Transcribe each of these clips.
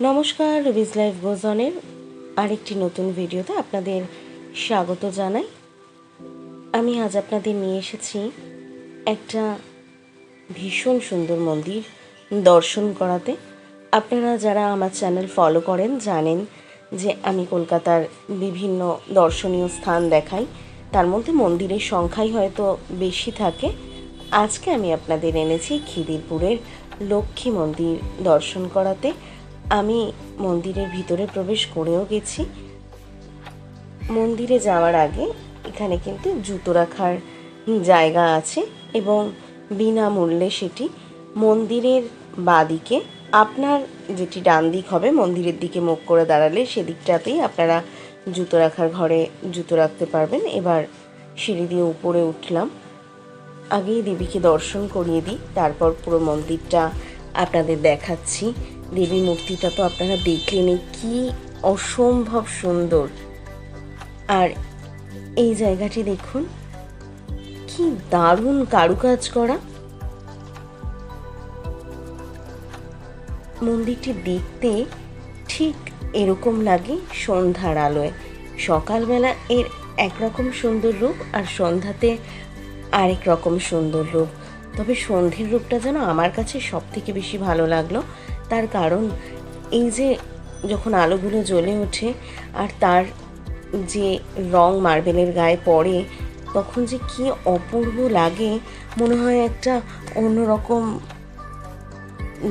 নমস্কার Ruby's life গোজনের আরেকটি নতুন ভিডিওতে আপনাদের স্বাগত জানাই। আমি আজ আপনাদের নিয়ে এসেছি একটা ভীষণ সুন্দর মন্দির দর্শন করাতে। আপনারা যারা আমার চ্যানেল ফলো করেন, জানেন যে আমি কলকাতার বিভিন্ন দর্শনীয় স্থান দেখাই। তার মধ্যে মন্দিরের সংখ্যাই হয়তো বেশি থাকে। আজকে আমি আপনাদের এনেছি খিদিরপুরের লক্ষ্মী মন্দির দর্শন করাতে। আমি মন্দিরের ভিতরে প্রবেশ করেও গেছি। মন্দিরে যাওয়ার আগে এখানে কিন্তু জুতো রাখার জায়গা আছে এবং বিনামূল্যে সেটি মন্দিরের বাদিকে আপনার যেটি ডান দিক হবে, মন্দিরের দিকে মুখ করে দাঁড়ালে সেদিকটাতেই আপনারা জুতো রাখার ঘরে জুতো রাখতে পারবেন। এবার সিঁড়ি দিয়ে উপরে উঠলাম। আগেই দেবীকে দর্শন করিয়ে দিই, তারপর পুরো মন্দিরটা আপনাদের দেখাচ্ছি। দেবী মূর্তিটা তো আপনারা দেখলেনই কি অসম্ভব সুন্দর। আর এই জায়গাটি দেখুন, কি দারুণ কারুকাজ করা। মন্দিরটি দেখতে ঠিক এরকম লাগে সন্ধ্যার আলোয়। সকালবেলা এর একরকম সুন্দর রূপ আর সন্ধ্যাতে আরেক রকম সুন্দর রূপ। তবে সন্ধ্যের রূপটা যেন আমার কাছে সব থেকে বেশি ভালো লাগল। তার কারণ, এই যে যখন আলোগুলো জ্বলে ওঠে আর তার যে রং মার্বেলের গায়ে পড়ে, তখন যে কি অপূর্ব লাগে, মনে হয় একটা অন্যরকম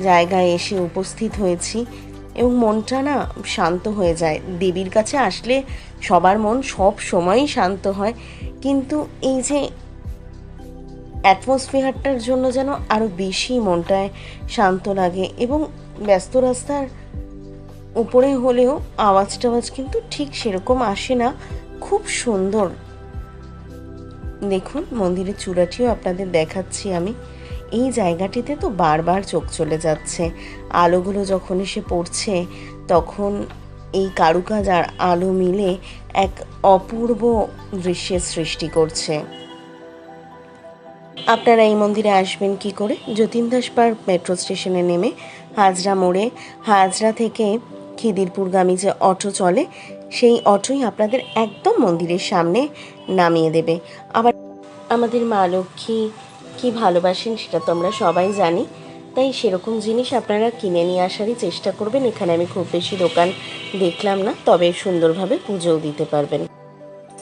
জায়গায় এসে উপস্থিত হয়েছি এবং মনটা না শান্ত হয়ে যায়। দেবীর কাছে আসলে সবার মন সব সময়ই শান্ত হয়। কিন্তু এই যে অ্যাটমসফিয়ারটার জন্য যেন আরও বেশি মনটায় শান্ত লাগে এবং ব্যস্ত রাস্তার উপরে হলেও আওয়াজ টাওয়াজ কিন্তু ঠিক সেরকম আসে না। খুব সুন্দর। দেখুন, মন্দিরের চূড়াটিও আপনাদের দেখাচ্ছি আমি। এই জায়গাটিতে তো বারবার চোখ চলে যাচ্ছে। আলোগুলো যখন এসে পড়ছে, তখন এই কারুকাজ আর আলো মিলে এক অপূর্ব দৃশ্যের সৃষ্টি করছে। আপনারা এই মন্দিরে আসবেন কি করে? যতীন দাস পার্ক মেট্রো স্টেশনে নেমে হাজরা মোড়ে, হাজরা থেকে খিদিরপুরগামী যে অটো চলে, সেই অটোই আপনাদের একদম মন্দিরের সামনে নামিয়ে দেবে। আবার আমাদের মা লক্ষ্মী কী ভালোবাসেন সেটা তো আমরা সবাই জানি। তাই সেরকম জিনিস আপনারা কিনে নিয়ে আসারই চেষ্টা করবেন। এখানে আমি খুব বেশি দোকান দেখলাম না, তবে সুন্দরভাবে পুজোও দিতে পারবেন।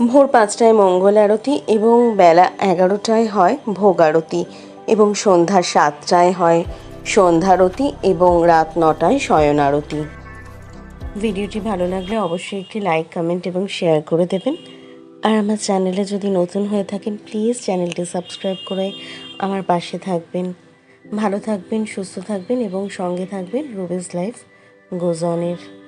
ভোর পাঁচটায় মঙ্গল আরতি এবং বেলা এগারোটায় হয় ভোগ আরতি এবং সন্ধ্যা সাতটায় হয় সন্ধ্যারতি এবং রাত নটায় শয়ন আরতি। ভিডিওটি ভালো লাগলে অবশ্যই একটি লাইক, কমেন্ট এবং শেয়ার করে দেবেন। আর আমার চ্যানেলে যদি নতুন হয়ে থাকেন, প্লিজ চ্যানেলটি সাবস্ক্রাইব করে আমার পাশে থাকবেন। ভালো থাকবেন, সুস্থ থাকবেন এবং সঙ্গে থাকবেন রুবিস লাইফ গোজনের